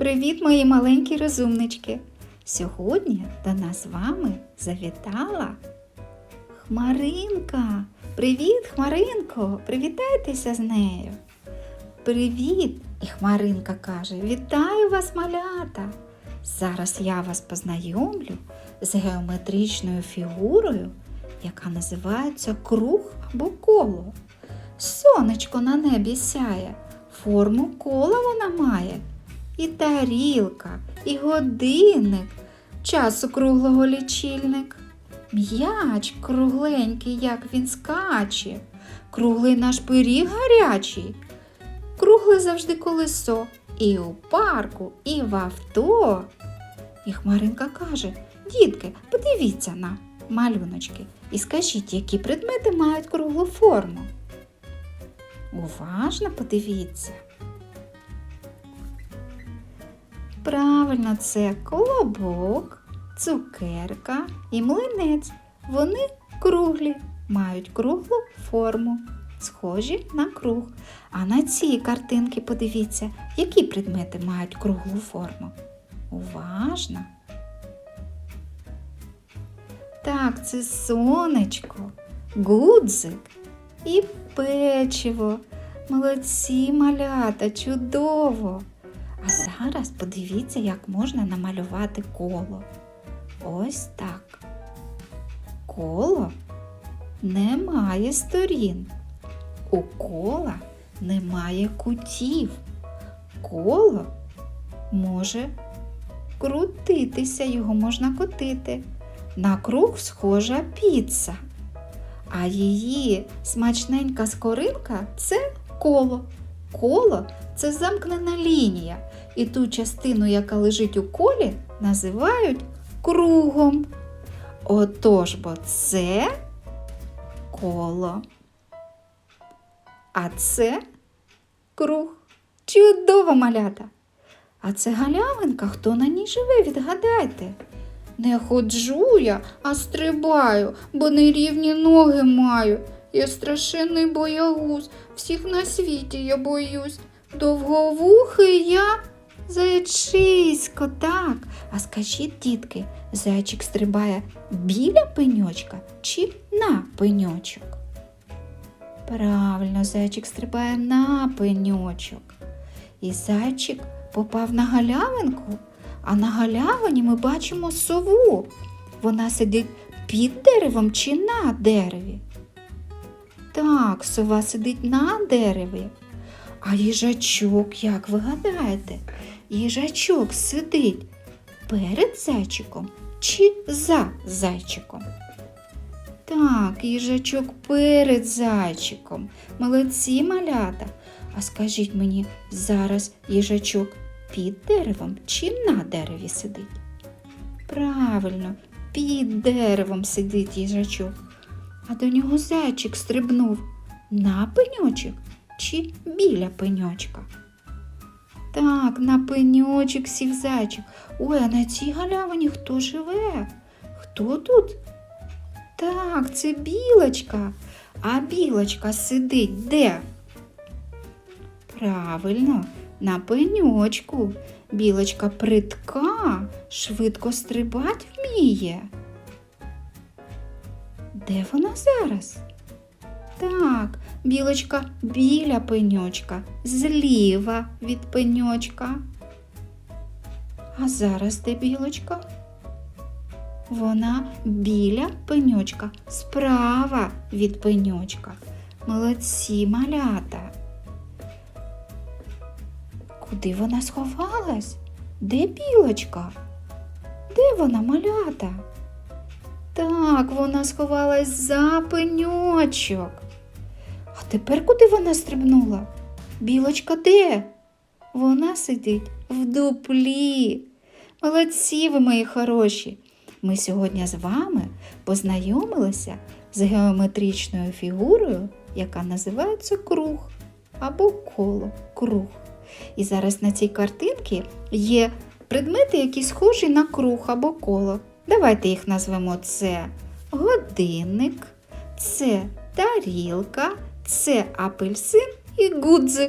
Привіт, мої маленькі розумнички! Сьогодні до нас з вами завітала Хмаринка. Привіт, Хмаринко! Привітайтеся з нею. Привіт! І Хмаринка каже: Вітаю вас, малята! Зараз я вас познайомлю з геометричною фігурою, яка називається круг або коло. Сонечко на небі сяє, форму кола вона має. І тарілка, і годинник, час округлого лічильник. М'яч кругленький, як він скаче, круглий наш пиріг гарячий, кругле завжди колесо, і у парку, і в авто. І Хмаринка каже: Дітки, подивіться на малюночки і скажіть, які предмети мають круглу форму. Уважно подивіться. Правильно, це колобок, цукерка і млинець. Вони круглі, мають круглу форму, схожі на круг. А на цій картинки подивіться, які предмети мають круглу форму. Уважно. Так, це сонечко, гудзик і печиво. Молодці малята, чудово! А зараз подивіться, як можна намалювати коло. Ось так. Коло не має сторін. У кола немає кутів. Коло може крутитися, його можна котити. На круг схожа піца. А її смачненька скоринка це коло. Коло це замкнена лінія, і ту частину, яка лежить у колі, називають кругом. Отож, бо це коло. А це круг. Чудова малята. А це галявинка, хто на ній живе, відгадайте. Не ходжу я, а стрибаю, бо нерівні ноги маю. Я страшенний боягуз, всіх на світі я боюсь. Довговухий я зайчисько, так. А скажіть, дітки, зайчик стрибає біля пеньочка чи на пеньочок? Правильно, зайчик стрибає на пеньочок. І зайчик попав на галявинку, а на галявині ми бачимо сову. Вона сидить під деревом чи на дереві. Так, сова сидить на дереві. А їжачок, як ви гадаєте, їжачок сидить перед зайчиком чи за зайчиком? Так, їжачок перед зайчиком. Молодці малята. А скажіть мені, зараз їжачок під деревом чи на дереві сидить? Правильно, під деревом сидить їжачок. А до нього зайчик стрибнув на пеньочок чи біля пеньочка? Так, на пеньочок сів зайчик. Ой, а на цій галявині хто живе? Хто тут? Так, це білочка. А білочка сидить де? Правильно, на пеньочку. Білочка притка, швидко стрибать вміє. Де вона зараз? Так, білочка біля пеньочка, зліва від пеньочка. А зараз де білочка? Вона біля пеньочка, справа від пеньочка. Молодці малята. Куди вона сховалась? Де білочка? Де вона малята? Так, вона сховалась за пеньочок. Тепер куди вона стрибнула? Білочка де? Вона сидить в дуплі. Молодці ви, мої хороші. Ми сьогодні з вами познайомилися з геометричною фігурою, яка називається круг або коло круг. І зараз на цій картинці є предмети, які схожі на круг або коло. Давайте їх назвемо це годинник, це тарілка, це апельсин і гудзик.